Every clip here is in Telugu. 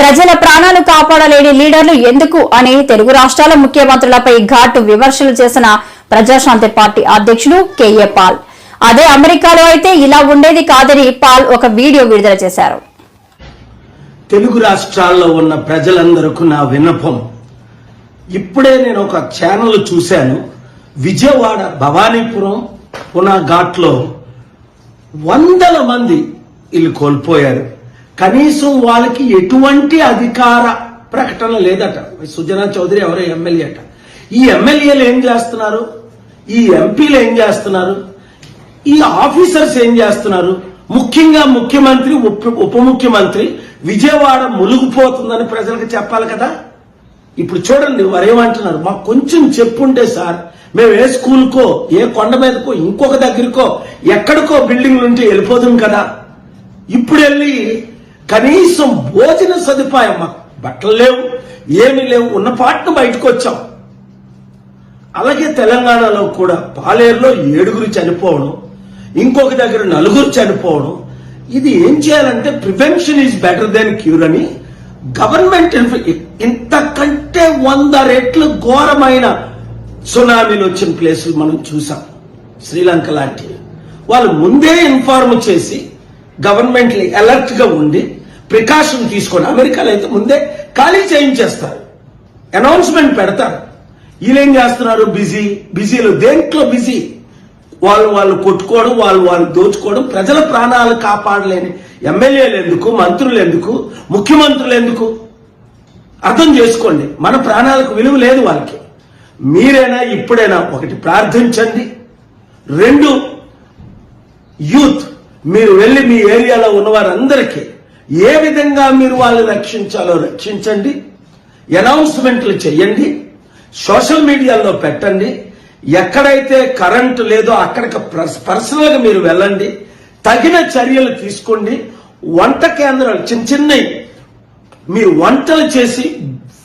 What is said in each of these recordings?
ప్రజల ప్రాణాలు కాపాడలేని లీడర్లు ఎందుకు అని తెలుగు రాష్ట్రాల ముఖ్యమంత్రులపై ఘాటు విమర్శలు చేసిన ప్రజాశాంతి పార్టీ అధ్యక్షుడు కేఏ పాల్. అదే అమెరికాలో అయితే ఇలా ఉండేది కాదని పాల్ ఒక వీడియో విడుదల చేశారు. తెలుగు రాష్ట్రాల్లో ఉన్న ప్రజలందరకు నా విన్నపం. ఇప్పుడే నేను ఒక ఛానల్ చూశాను. విజయవాడ భవానీపురం పునా ఘాట్లో వందల మంది వీళ్ళు కోల్పోయారు. కనీసం వాళ్ళకి ఎటువంటి అధికార ప్రకటన లేదట. సుజనా చౌదరి ఎవరో ఎమ్మెల్యే అట. ఈ ఎమ్మెల్యేలు ఏం చేస్తున్నారు? ఈ ఎంపీలు ఏం చేస్తున్నారు? ఈ ఆఫీసర్స్ ఏం చేస్తున్నారు? ముఖ్యంగా ముఖ్యమంత్రి ఉప ఉప ముఖ్యమంత్రి విజయవాడ ములుగుపోతుందని ప్రజలకు చెప్పాలి కదా? ఇప్పుడు చూడండి వారు ఏమంటున్నారు? మాకు కొంచెం చెప్పుంటే సార్ మేము ఏ స్కూల్కో ఏ కొండ మీదకో ఇంకొక దగ్గరకో ఎక్కడికో బిల్డింగ్ నుండి వెళ్ళిపోదాం కదా? ఇప్పుడు వెళ్ళి కనీసం భోజన సదుపాయం మాకు. బట్టలు లేవు ఏమి లేవు ఉన్న పాటను బయటకు వచ్చాం. అలాగే తెలంగాణలో కూడా పాలేరులో ఏడుగురు చనిపోవడం ఇంకొక దగ్గర నలుగురు చనిపోవడం. ఇది ఏం చేయాలంటే prevention is better than cure అని గవర్నమెంట్ ఇంతకంటే వంద రెట్లు ఘోరమైన సునామీలు వచ్చిన ప్లేసులు మనం చూసాం. శ్రీలంక లాంటివి. వాళ్ళు ముందే ఇన్ఫార్మ్ చేసి గవర్నమెంట్ అలర్ట్గా ఉండి ప్రికాషన్ తీసుకొని అమెరికాలో అయితే ముందే ఖాళీ చేయించేస్తారు. అనౌన్స్మెంట్ పెడతారు. వీళ్ళేం చేస్తున్నారు? బిజీ బిజీలో దేంట్లో బిజీ? వాళ్ళు వాళ్ళు కొట్టుకోవడం వాళ్ళు వాళ్ళు దోచుకోవడం ప్రజల ప్రాణాలు కాపాడలేని ఎమ్మెల్యేలు ఎందుకు మంత్రులు ఎందుకు ముఖ్యమంత్రులు ఎందుకు? అర్థం చేసుకోండి. మన ప్రాణాలకు విలువ లేదు వాళ్ళకి. మీరైనా ఇప్పుడైనా ఒకటి ప్రార్థించండి. రెండు యూత్ మీరు వెళ్ళి మీ ఏరియాలో ఉన్న వారందరికీ ఏ విధంగా మీరు వాళ్ళని రక్షించాలో రక్షించండి. అనౌన్స్మెంట్లు చేయండి సోషల్ మీడియాలో పెట్టండి. ఎక్కడైతే కరెంటు లేదో అక్కడికి పర్సనల్గా మీరు వెళ్ళండి. తగిన చర్యలు తీసుకోండి. వంట కేంద్రాలు చిన్న చిన్నవి మీరు వంటలు చేసి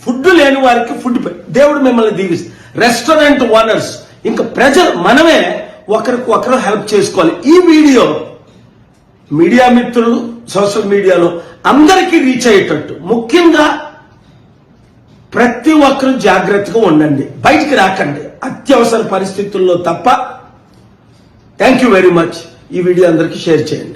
ఫుడ్ లేని వారికి ఫుడ్ దేవుడు మిమ్మల్ని దీవిస్తుంది రెస్టారెంట్ ఓనర్స్ ఇంకా ప్రజలు మనమే ఒకరికి ఒకరు హెల్ప్ చేసుకోవాలి. ఈ వీడియో మీడియా మిత్రులు సోషల్ మీడియాలో అందరికీ రీచ్ అయ్యేటట్టు. ముఖ్యంగా ప్రతి ఒక్కరూ జాగ్రత్తగా ఉండండి. బయటికి రాకండి. అత్యవసర పరిస్థితుల్లో తప్ప. థ్యాంక్ యూ వెరీ మచ్ ఈ వీడియో అందరికీ షేర్ చేయండి.